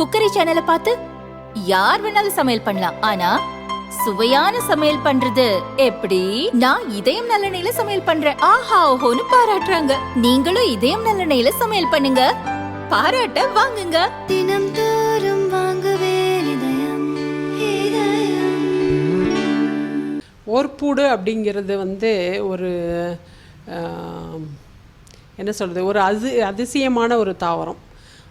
Cookery சேனலை பார்த்து யார் வேணாலும் சமையல் பண்ணலாம். ஆனா சுவையான சமையல் பண்றது எப்படி? நான் இதயம் நல்லெண்ணெயில சமையல் பண்றேன். ஆஹா ஓஹோன்னு பாராட்டுறாங்க. நீங்களும் இதயம் நல்லெண்ணெயில சமையல் பண்ணுங்க. பாராட்ட வாங்குங்க. தினம் தோறும் வாங்குவே இதயம் இதயம். ஓர்ப்பூடு அப்படிங்கிறது வந்து ஒரு என்ன சொல்கிறது ஒரு அது அதிசயமான ஒரு தாவரம்.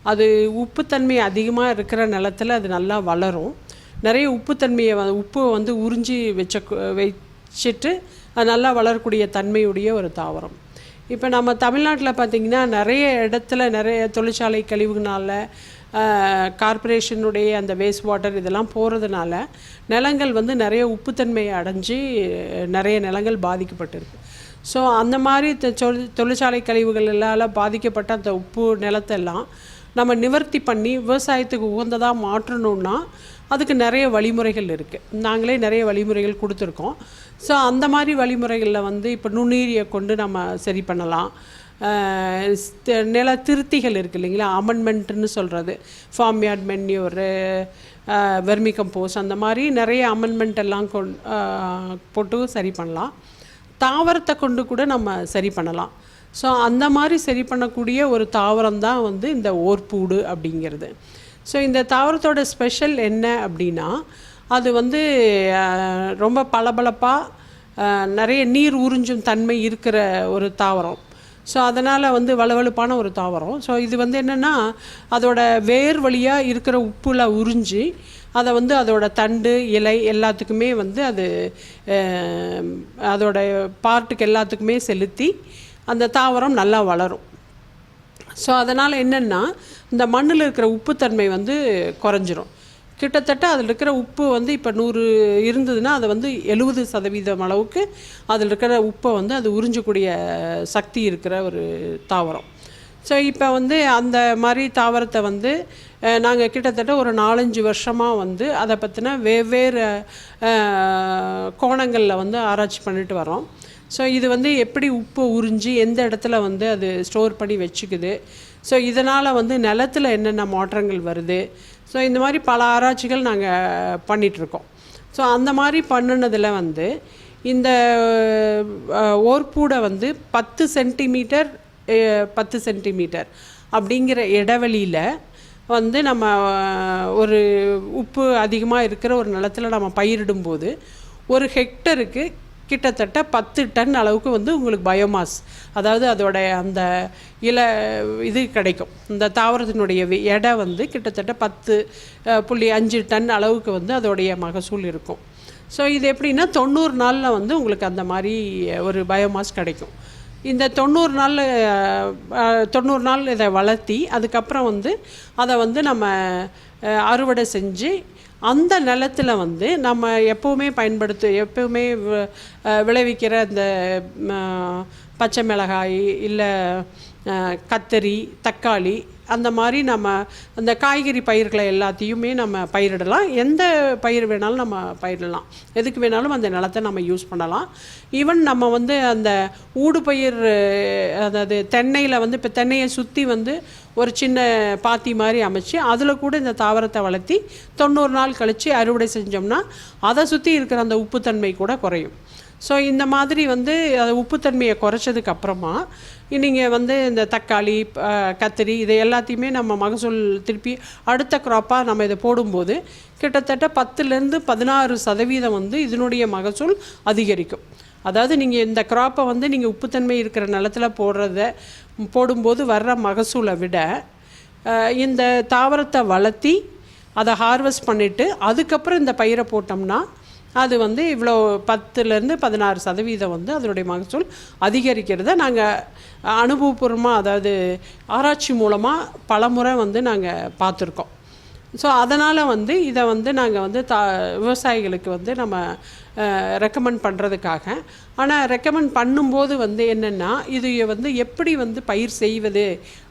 அது உப்புத்தன்மை அதிகமாக இருக்கிற நிலத்தில் அது நல்லா வளரும். நிறைய உப்புத்தன்மையை வ- உப்பு வந்து உறிஞ்சி வச்ச வச்சுட்டு அது நல்லா வளரக்கூடிய தன்மையுடைய ஒரு தாவரம். இப்போ நம்ம தமிழ்நாட்டில் பார்த்திங்கன்னா நிறைய இடத்துல நிறைய தொழிற்சாலை கழிவுனால கார்ப்பரேஷனுடைய அந்த வேஸ்ட் வாட்டர் இதெல்லாம் போகிறதுனால நிலங்கள் வந்து நிறைய உப்புத்தன்மையை அடைஞ்சு நிறைய நிலங்கள் பாதிக்கப்பட்டிருக்கு. ஸோ அந்த மாதிரி தொழிற்சாலை கழிவுகளால் பாதிக்கப்பட்ட அந்த உப்பு நிலத்தெல்லாம் நம்ம நிவர்த்தி பண்ணி விவசாயத்துக்கு உகந்ததாக மாற்றணும்னா அதுக்கு நிறைய வழிமுறைகள் இருக்குது நாங்களே நிறைய வழிமுறைகள் கொடுத்துருக்கோம். ஸோ அந்த மாதிரி வழிமுறைகளில் வந்து இப்போ நுண்ணுயிரியை கொண்டு நம்ம சரி பண்ணலாம். நில திருத்திகள் இருக்குது இல்லைங்களா? அமெண்ட்மெண்ட்டுன்னு சொல்கிறது farm yard manure vermi compose அந்த மாதிரி நிறைய அமெண்ட்மெண்ட் எல்லாம் கொண் போட்டு சரி பண்ணலாம். தாவரத்தை கொண்டு கூட நம்ம சரி பண்ணலாம். ஸோ அந்த மாதிரி சரி பண்ணக்கூடிய ஒரு தாவரம் தான் வந்து இந்த ஓர்பூடு அப்படிங்கிறது. ஸோ இந்த தாவரத்தோட ஸ்பெஷல் என்ன அப்படின்னா அது வந்து ரொம்ப பளபளப்பாக நிறைய நீர் உறிஞ்சும் தன்மை இருக்கிற ஒரு தாவரம். ஸோ அதனால் வந்து வளவழுப்பான ஒரு தாவரம். ஸோ இது வந்து என்னென்னா அதோட வேர் வழியாக இருக்கிற உப்புல உறிஞ்சி அதை வந்து அதோட தண்டு இலை எல்லாத்துக்குமே வந்து அது அதோட பார்ட்டுக்கு எல்லாத்துக்குமே செலுத்தி அந்த தாவரம் நல்லா வளரும். ஸோ அதனால் என்னென்னா இந்த மண்ணில் இருக்கிற உப்புத்தன்மை வந்து குறைஞ்சிரும். கிட்டத்தட்ட அதில் இருக்கிற உப்பு வந்து இப்போ நூறு இருந்ததுன்னா அதை வந்து எழுபது சதவீதம் அளவுக்கு அதில் இருக்கிற உப்பை வந்து அது உறிஞ்சக்கூடிய சக்தி இருக்கிற ஒரு தாவரம். ஸோ இப்போ வந்து அந்த மாதிரி தாவரத்தை வந்து நாங்கள் கிட்டத்தட்ட ஒரு நாலஞ்சு வருஷமாக வந்து அதை பற்றின வெவ்வேறு கோணங்களில் வந்து ஆராய்ச்சி பண்ணிட்டு வரோம் ஸோ இது வந்து எப்படி உப்பு உறிஞ்சி எந்த இடத்துல வந்து அது ஸ்டோர் பண்ணி வச்சுக்குது? ஸோ இதனால் வந்து நிலத்தில் என்னென்ன மாற்றங்கள் வருது? ஸோ இந்த மாதிரி பல ஆராய்ச்சிகள் நாங்கள் பண்ணிகிட்ருக்கோம் ஸோ அந்த மாதிரி பண்ணுனதில் வந்து இந்த ஓர்பூடை ஓர்ப்பூடை வந்து பத்து சென்டிமீட்டர் பத்து சென்டிமீட்டர் அப்படிங்கிற இடைவெளியில் வந்து நம்ம ஒரு உப்பு அதிகமாக இருக்கிற ஒரு நிலத்துல நம்ம பயிரிடும்போது ஒரு ஹெக்டருக்கு கிட்டத்தட்ட பத்து டன் அளவுக்கு வந்து உங்களுக்கு பயோமாஸ் அதாவது அதோடைய அந்த இல இது கிடைக்கும். இந்த தாவரத்தினுடைய எடை வந்து கிட்டத்தட்ட பத்து புள்ளி அஞ்சு டன் அளவுக்கு வந்து அதோடைய மகசூல் இருக்கும். ஸோ இது எப்படின்னா தொண்ணூறு நாளில் வந்து உங்களுக்கு அந்த மாதிரி ஒரு பயோமாஸ் கிடைக்கும். இந்த தொண்ணூறு நாள் தொண்ணூறு நாள் இதை வளர்த்தி அதுக்கப்புறம் வந்து அதை வந்து நம்ம அறுவடை செஞ்சு அந்த நிலத்தில் வந்து நம்ம எப்போவுமே பயன்படுத்து எப்போவுமே விளைவிக்கிற இந்த பச்சை மிளகாய் இல்லை கத்தரி தக்காளி அந்த மாதிரி நம்ம அந்த காய்கறி பயிர்களை எல்லாத்தையுமே நம்ம பயிரிடலாம். எந்த பயிர் வேணாலும் நம்ம பயிரிடலாம். எதுக்கு வேணாலும் அந்த நிலத்தை நம்ம யூஸ் பண்ணலாம். ஈவன் நம்ம வந்து அந்த ஊடு பயிர் அதாவது தென்னையில் வந்து இப்போ தென்னையை சுற்றி வந்து ஒரு சின்ன பாத்தி மாதிரி அமைச்சு அதில் கூட இந்த தாவரத்தை வளர்த்தி தொண்ணூறு நாள் கழித்து அறுவடை செஞ்சோம்னா அதை சுற்றி இருக்கிற அந்த உப்புத்தன்மை கூட குறையும். ஸோ இந்த மாதிரி வந்து உப்புத்தன்மையை குறைச்சதுக்கு அப்புறமா நீங்கள் வந்து இந்த தக்காளி கத்திரி இதை எல்லாத்தையுமே நம்ம மகசூல் திருப்பி அடுத்த க்ராப்பாக நம்ம இதை போடும்போது கிட்டத்தட்ட பத்துலேருந்து பதினாறு சதவீதம் வந்து இதனுடைய மகசூல் அதிகரிக்கும். அதாவது நீங்கள் இந்த க்ராப்பை வந்து நீங்கள் உப்புத்தன்மை இருக்கிற நிலத்துல போடுறத போடும்போது வர்ற மகசூலை விட இந்த தாவரத்தை வளர்த்தி அதை ஹார்வெஸ்ட் பண்ணிவிட்டு அதுக்கப்புறம் இந்த பயிரை போட்டோம்னா அது வந்து இவ்வளோ பத்துலேருந்து பதினாறு சதவீதம் வந்து அதனுடைய மகசூல் அதிகரிக்கிறத நாங்கள் அனுபவபூர்வமாக அதாவது ஆராய்ச்சி மூலமாக பலமுறை வந்து நாங்கள் பார்த்துருக்கோம். ஸோ அதனால் வந்து இதை வந்து நாங்கள் வந்து தா விவசாயிகளுக்கு வந்து நம்ம ரெக்கமெண்ட் பண்ணுறதுக்காக ஆனால் ரெக்கமெண்ட் பண்ணும்போது வந்து என்னென்னா இது வந்து எப்படி வந்து பயிர் செய்வது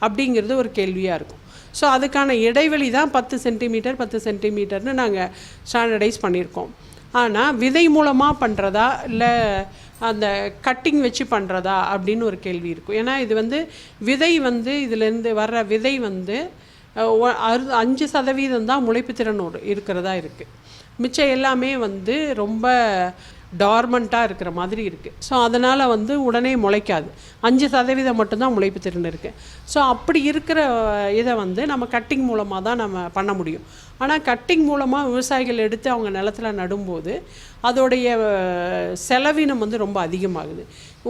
அப்படிங்கிறது ஒரு கேள்வியாக இருக்கும். ஸோ அதுக்கான இடைவெளி தான் பத்து சென்டிமீட்டர் பத்து சென்டிமீட்டர்னு நாங்கள் ஸ்டாண்டர்டைஸ் பண்ணியிருக்கோம். ஆனால் விதை மூலமாக பண்ணுறதா இல்லை அந்த கட்டிங் வச்சு பண்ணுறதா அப்படின்னு ஒரு கேள்வி இருக்கும். ஏன்னா இது வந்து விதை வந்து இதுலேருந்து வர்ற விதை வந்து அறு- அஞ்சு சதவீதம் தான் முளைப்பு திறன் ஒரு- இருக்கிறதா இருக்குது மிச்சம் எல்லாமே வந்து ரொம்ப டார்மண்ட்டாக இருக்கிற மாதிரி இருக்குது ஸோ அதனால் வந்து உடனே முளைக்காது. அஞ்சு சதவீதம் மட்டும்தான் முளைப்பு திறன் இருக்குது ஸோ அப்படி இருக்கிற இதை வந்து நம்ம கட்டிங் மூலமாக தான் நம்ம பண்ண முடியும். ஆனால் கட்டிங் மூலமாக விவசாயிகள் எடுத்து அவங்க நிலத்துல நடும்போது அதோடைய செலவினம் வந்து ரொம்ப அதிகமாகுது.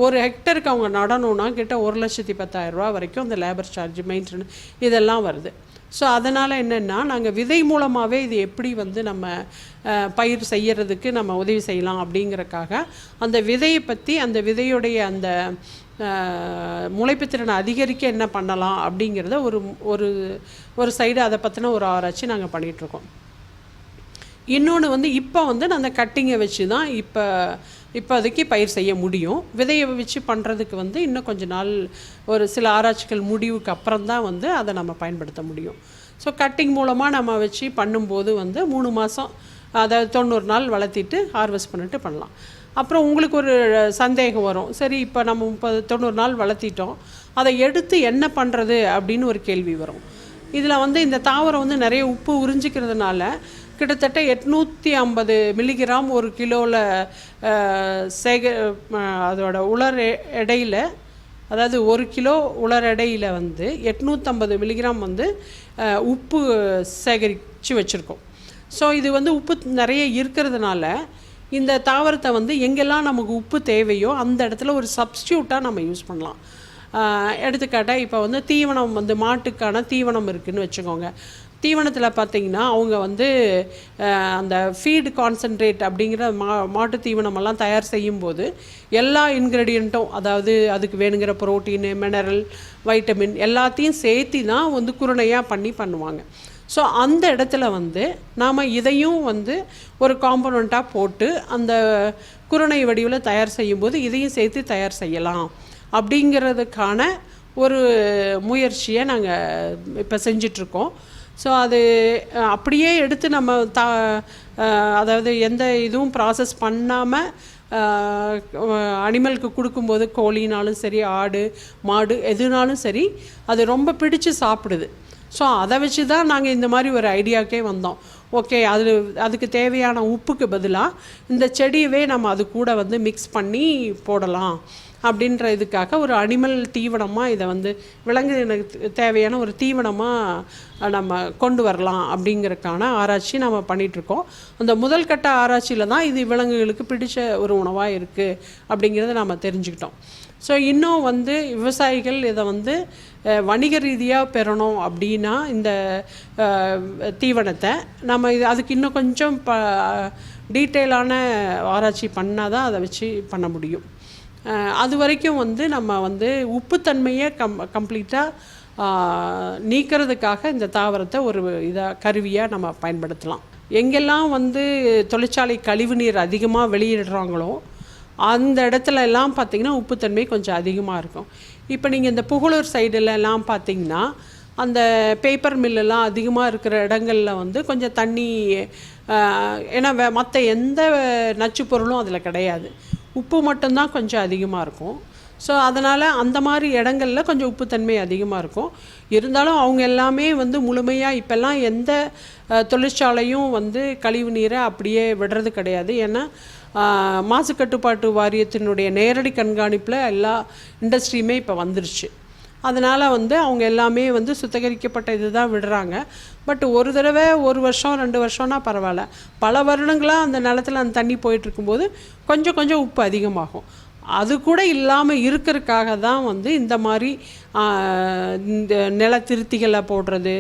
ஒரு ஹெக்டருக்கு அவங்க நடணும்னா கிட்ட ஒரு லட்சத்தி பத்தாயிரம் ரூபா வரைக்கும் அந்த லேபர் சார்ஜ் மெயின்டெனன்ஸ் இதெல்லாம் வருது. ஸோ அதனால் என்னென்னா நாங்கள் விதை மூலமாகவே இது எப்படி வந்து நம்ம பயிர் செய்கிறதுக்கு நம்ம உதவி செய்யலாம் அப்படிங்கிறக்காக அந்த விதையை பற்றி அந்த விதையுடைய அந்த முளைப்புத்திறனை அதிகரிக்க என்ன பண்ணலாம் அப்படிங்கிறத ஒரு ஒரு ஒரு சைடு அதை பற்றின ஒரு ஆராய்ச்சி நாங்கள் பண்ணிகிட்ருக்கோம் இன்னொன்று வந்து இப்போ வந்து நான் அந்த கட்டிங்கை வச்சு தான் இப்போ இப்போதைக்கு பயிர் செய்ய முடியும். விதையை வச்சு பண்ணுறதுக்கு வந்து இன்னும் கொஞ்ச நாள் ஒரு சில ஆராய்ச்சிகள் முடிவுக்கு அப்புறம் தான் வந்து அதை நம்ம பயன்படுத்த முடியும். ஸோ கட்டிங் மூலமாக நம்ம வச்சு பண்ணும்போது வந்து மூணு மாதம் அதாவது தொண்ணூறு நாள் வளர்த்திட்டு ஹார்வெஸ்ட் பண்ணிட்டு பண்ணலாம். அப்புறம் உங்களுக்கு ஒரு சந்தேகம் வரும். சரி இப்போ நம்ம முப்பது தொண்ணூறு நாள் வளர்த்திட்டோம். அதை எடுத்து என்ன பண்ணுறது அப்படின்னு ஒரு கேள்வி வரும். இதில் வந்து இந்த தாவரம் வந்து நிறைய உப்பு உறிஞ்சிக்கிறதுனால கிட்டத்தட்ட எட்நூற்றி ஐம்பது மில்லிகிராம் ஒரு கிலோவில் சேக அதோட உலர் எடையில் அதாவது ஒரு கிலோ உலர் எடையில் வந்து எட்நூற்றம்பது மில்லிகிராம் வந்து உப்பு சேகரித்து வச்சுருக்கோம். ஸோ இது வந்து உப்பு நிறைய இருக்கிறதுனால இந்த தாவரத்தை வந்து எங்கெல்லாம் நமக்கு உப்பு தேவையோ அந்த இடத்துல ஒரு சப்ஸ்டியூட்டாக நம்ம யூஸ் பண்ணலாம். எடுத்துக்காட்டால் இப்போ வந்து தீவனம் வந்து மாட்டுக்கான தீவனம் இருக்குதுன்னு வச்சுக்கோங்க. தீவனத்தில் பார்த்தீங்கன்னா அவங்க வந்து அந்த ஃபீடு கான்சன்ட்ரேட் அப்படிங்கிற மா மாட்டு தீவனமெல்லாம் தயார் செய்யும்போது எல்லா இன்க்ரீடியண்ட்டும் அதாவது அதுக்கு வேணுங்கிற புரோட்டீனு மினரல் வைட்டமின் எல்லாத்தையும் சேர்த்தி தான் வந்து குருணையாக பண்ணி பண்ணுவாங்க. ஸோ அந்த இடத்துல வந்து நாம் இதையும் வந்து ஒரு காம்பனண்ட்டாக போட்டு அந்த குருணை வடிவில் தயார் செய்யும்போது இதையும் சேர்த்து தயார் செய்யலாம். அப்படிங்கிறதுக்கான ஒரு முயற்சியை நாங்கள் இப்போ செஞ்சிட்ருக்கோம். ஸோ அது அப்படியே எடுத்து நம்ம த அதாவது எந்த இதுவும் ப்ராசஸ் பண்ணாமல் அனிமலுக்கு கொடுக்கும்போது கோழினாலும் சரி ஆடு மாடு எதுனாலும் சரி அது ரொம்ப பிடிச்சு சாப்பிடுது. ஸோ அதை வச்சு தான் நாங்கள் இந்த மாதிரி ஒரு ஐடியாக்கே வந்தோம். ஓகே அது அதுக்கு தேவையான உப்புக்கு பதிலாக இந்த செடியவே நம்ம அது கூட வந்து மிக்ஸ் பண்ணி போடலாம் அப்படின்ற இதுக்காக ஒரு அனிமல் தீவனமாக இதை வந்து விலங்குகளுக்கு தேவையான ஒரு தீவனமாக நம்ம கொண்டு வரலாம் அப்படிங்கிறதுக்கான ஆராய்ச்சி நம்ம பண்ணிகிட்ருக்கோம் அந்த முதல் கட்ட ஆராய்ச்சியில் தான் இது விலங்குகளுக்கு பிடிச்ச ஒரு உணவாக இருக்குது அப்படிங்கிறத நம்ம தெரிஞ்சுக்கிட்டோம். ஸோ இன்னும் வந்து விவசாயிகள் இதை வந்து வணிக ரீதியாக பெறணும் அப்படின்னா இந்த தீவனத்தை நம்ம இது அதுக்கு இன்னும் கொஞ்சம் ப டீட்டெயிலான ஆராய்ச்சி பண்ணால் தான் அதை வச்சு பண்ண முடியும். அது வரைக்கும் வந்து நம்ம வந்து உப்புத்தன்மையை கம் கம்ப்ளீட்டாக நீக்கிறதுக்காக இந்த தாவரத்தை ஒரு இதாக கருவியாக நம்ம பயன்படுத்தலாம். எங்கெல்லாம் வந்து தொழிற்சாலை கழிவுநீர் அதிகமாக வெளியிடுறாங்களோ அந்த இடத்துல எல்லாம் பார்த்தீங்கன்னா உப்புத்தன்மை கொஞ்சம் அதிகமாக இருக்கும். இப்போ நீங்கள் இந்த புகழூர் சைடுலலாம் எல்லாம் பார்த்தீங்கன்னா அந்த பேப்பர் மில்லெல்லாம் அதிகமாக இருக்கிற இடங்கள்ல வந்து கொஞ்சம் தண்ணி ஏன்னா மற்ற எந்த நச்சு பொருளும் அதில் கிடையாது. உப்பு மட்டும்தான் கொஞ்சம் அதிகமாக இருக்கும். ஸோ அதனால் அந்த மாதிரி இடங்கள்ல கொஞ்சம் உப்புத்தன்மை அதிகமாக இருக்கும். இருந்தாலும் அவங்க எல்லாமே வந்து முழுமையாக இப்போல்லாம் எந்த தொழிற்சாலையும் வந்து கழிவு நீரை அப்படியே விடுறது கிடையாது. ஏன்னா மாசு கட்டுப்பாட்டு வாரியத்தினுடைய நேரடி கண்காணிப்பில் எல்லா இண்டஸ்ட்ரியுமே இப்போ வந்துருச்சு. அதனால் வந்து அவங்க எல்லாமே வந்து சுத்திகரிக்கப்பட்ட இது தான் விடுறாங்க. பட் ஒரு தடவை ஒரு வருஷம் ரெண்டு வருஷம்னா பரவாயில்ல. பல வருடங்களாக அந்த நிலத்துல அந்த தண்ணி போயிட்டுருக்கும்போது கொஞ்சம் கொஞ்சம் உப்பு அதிகமாகும். அது கூட இல்லாமல் இருக்கிறதுக்காக தான் வந்து இந்த மாதிரி இந்த நிலத்திருத்திகளை போடுறது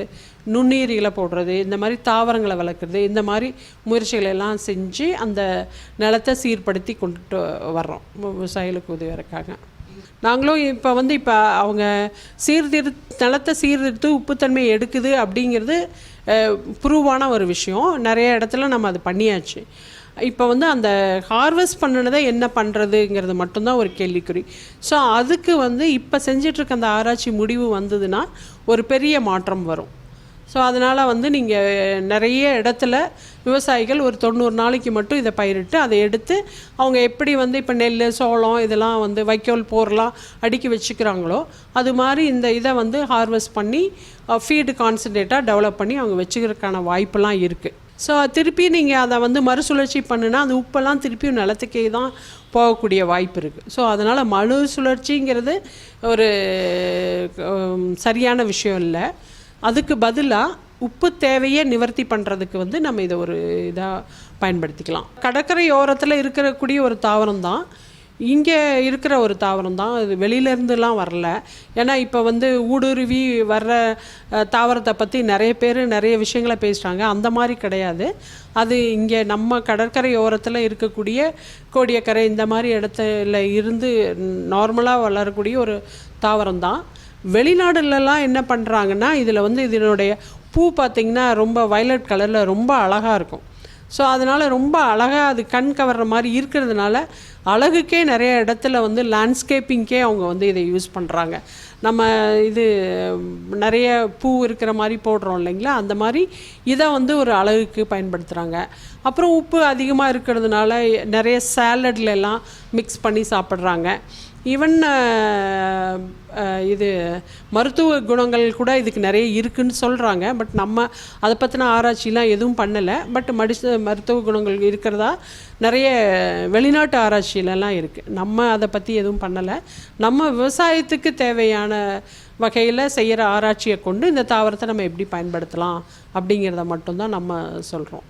நுண்ணுயிரிகளை போடுறது இந்த மாதிரி தாவரங்களை வளர்க்குறது இந்த மாதிரி முயற்சிகளை எல்லாம் செஞ்சு அந்த நிலத்தை சீர்படுத்தி கொண்டுட்டு வர்றோம். விவசாயிகளுக்கு உதவுறதுக்காக. நாங்களும் இப்போ வந்து இப்போ அவங்க சீர்திரு நிலத்தை சீர்திருத்து உப்புத்தன்மை எடுக்குது அப்படிங்கிறது ப்ரூவான ஒரு விஷயம். நிறைய இடத்துல நம்ம அது பண்ணியாச்சு. இப்போ வந்து அந்த ஹார்வெஸ்ட் பண்ணினதை என்ன பண்ணுறதுங்கிறது மட்டும்தான் ஒரு கேள்விக்குறி. ஸோ அதுக்கு வந்து இப்போ செஞ்சிட்ருக்க அந்த ஆராய்ச்சி முடிவு வந்ததுன்னா ஒரு பெரிய மாற்றம் வரும். ஸோ அதனால் வந்து நீங்கள் நிறைய இடத்துல விவசாயிகள் ஒரு தொண்ணூறு நாளைக்கு மட்டும் இதை பயிரிட்டு அதை எடுத்து அவங்க எப்படி வந்து இப்போ நெல் சோளம் இதெல்லாம் வந்து வைக்கோல் போர்லாம் அடுக்கி வச்சுக்கிறாங்களோ அது மாதிரி இந்த இதை வந்து ஹார்வெஸ்ட் பண்ணி ஃபீடு கான்சன்ட்ரேட்டாக டெவலப் பண்ணி அவங்க வச்சுக்கிறதுக்கான வாய்ப்பெல்லாம் இருக்குது ஸோ திருப்பி நீங்கள் அதை வந்து மறுசுழற்சி பண்ணுனா அந்த உப்பெல்லாம் திருப்பியும் நிலத்துக்கே தான் போகக்கூடிய வாய்ப்பு இருக்குது ஸோ அதனால் மறுசுழற்சிங்கிறது ஒரு சரியான விஷயம் இல்லை. அதுக்கு பதிலாக உப்பு தேவையை நிவர்த்தி பண்ணுறதுக்கு வந்து நம்ம இதை ஒரு இதாக பயன்படுத்திக்கலாம். கடற்கரை ஓரத்தில் இருக்கக்கூடிய ஒரு தாவரம் தான். இங்கே இருக்கிற ஒரு தாவரம் தான். இது வெளியிலேருந்துலாம் வரல. ஏன்னா இப்போ வந்து ஊடுருவி வர்ற தாவரத்தை பற்றி நிறைய பேர் நிறைய விஷயங்களை பேசுகிறாங்க அந்த மாதிரி கிடையாது. அது இங்கே நம்ம கடற்கரை ஓரத்தில் இருக்கக்கூடிய கோடியக்கரை இந்த மாதிரி இடத்துல இருந்து நார்மலாக வளரக்கூடிய ஒரு தாவரம் தான். வெளிநாடுலலாம் என்ன பண்ணுறாங்கன்னா இதில் வந்து இதனுடைய பூ பார்த்திங்கன்னா ரொம்ப வயலட் கலரில் ரொம்ப அழகாக இருக்கும். ஸோ அதனால் ரொம்ப அழகாக அது கண் கவர்ற மாதிரி இருக்கிறதுனால அழகுக்கே நிறைய இடத்துல வந்து லேண்ட்ஸ்கேப்பிங்க்கே அவங்க வந்து இதை யூஸ் பண்ணுறாங்க நம்ம இது நிறைய பூ இருக்கிற மாதிரி போடுறோம் இல்லைங்களா? அந்த மாதிரி இதை வந்து ஒரு அழகுக்கு பயன்படுத்துகிறாங்க அப்புறம் உப்பு அதிகமாக இருக்கிறதுனால நிறைய சாலட்ல மிக்ஸ் பண்ணி சாப்பிட்றாங்க. ஈவன் uh, uh, இது மருத்துவ குணங்கள் கூட இதுக்கு நிறைய இருக்குன்னு சொல்கிறாங்க பட் நம்ம அதை பற்றின ஆராய்ச்சிலாம் எதுவும் பண்ணலை. பட் மடிச மருத்துவ குணங்கள் இருக்கிறதா நிறைய வெளிநாட்டு ஆராய்ச்சியிலலாம் இருக்குது நம்ம அதை பற்றி எதுவும் பண்ணலை. நம்ம விவசாயத்துக்கு தேவையான வகையில் செய்கிற ஆராய்ச்சியை கொண்டு இந்த தாவரத்தை நம்ம எப்படி பயன்படுத்தலாம் அப்படிங்கிறத மட்டும்தான் நம்ம சொல்கிறோம்